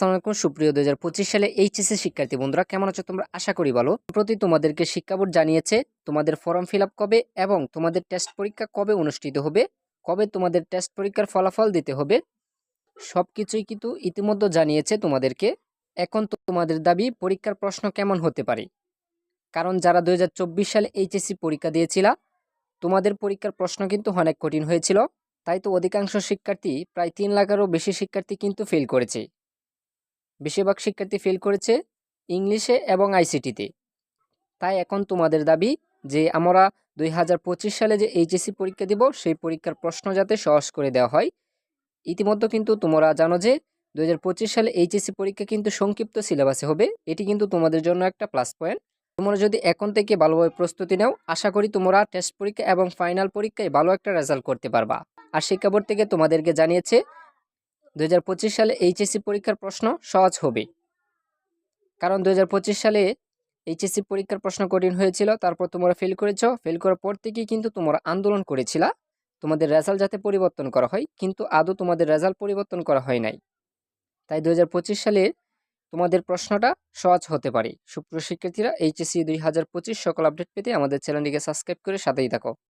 আসসালামু সুপ্রিয় দু হাজার পঁচিশ সালে এইচএসসি শিক্ষার্থী বন্ধুরা, কেমন আছো তোমরা? আশা করি বলো প্রতি তোমাদেরকে শিক্ষা বোর্ড জানিয়েছে, তোমাদের ফর্ম ফিল কবে এবং তোমাদের টেস্ট পরীক্ষা কবে অনুষ্ঠিত হবে, কবে তোমাদের টেস্ট পরীক্ষার ফলাফল দিতে হবে সব কিছুই কিন্তু ইতিমধ্যে জানিয়েছে তোমাদেরকে। এখন তো তোমাদের দাবি, পরীক্ষার প্রশ্ন কেমন হতে পারে? কারণ যারা দু হাজার চব্বিশ সালে এইচএসসি পরীক্ষা দিয়েছিলা, তোমাদের পরীক্ষার প্রশ্ন কিন্তু অনেক কঠিন হয়েছিল। তাই তো অধিকাংশ শিক্ষার্থী, প্রায় তিন লাখেরও বেশি শিক্ষার্থী কিন্তু ফেল করেছে। বেশিরভাগ শিক্ষার্থী ফেল করেছে ইংলিশে এবং আইসিটিতে তাই এখন তোমাদের দাবি যে আমরা দুই হাজার পঁচিশ সালে যে এইচএসসি পরীক্ষা দিব, সেই পরীক্ষার প্রশ্ন যাতে সহজ করে দেওয়া হয়। ইতিমধ্যে কিন্তু তোমরা জানো যে দুই হাজার পঁচিশ সালে এইচএসসি পরীক্ষা কিন্তু সংক্ষিপ্ত সিলেবাসে হবে। এটি কিন্তু তোমাদের জন্য একটা প্লাস পয়েন্ট তোমরা যদি এখন থেকে ভালোভাবে প্রস্তুতি নাও, আশা করি তোমরা টেস্ট পরীক্ষা এবং ফাইনাল পরীক্ষায় ভালো একটা রেজাল্ট করতে পারবা। আর শিক্ষা বোর্ড থেকে তোমাদেরকে জানিয়েছে দু হাজার পঁচিশ সালে এইচএসসি পরীক্ষার প্রশ্ন সহজ হবে। কারণ দু হাজার পঁচিশ সালে এইচএসসি পরীক্ষার প্রশ্ন কঠিন হয়েছিল, তারপর তোমরা ফেল করেছ। ফেল করার পর থেকেই কিন্তু তোমরা আন্দোলন করেছিলা। তোমাদের রেজাল্ট যাতে পরিবর্তন করা হয়, কিন্তু আদৌ তোমাদের রেজাল্ট পরিবর্তন করা হয় নাই। তাই দু হাজার পঁচিশ সালে তোমাদের প্রশ্নটা সহজ হতে পারে। সুপ্রিয় শিক্ষার্থীরা, এইচএসসি দুই হাজার পঁচিশ সকল আপডেট পেতে আমাদের চ্যানেলটিকে সাবস্ক্রাইব করে সাথেই থাকো।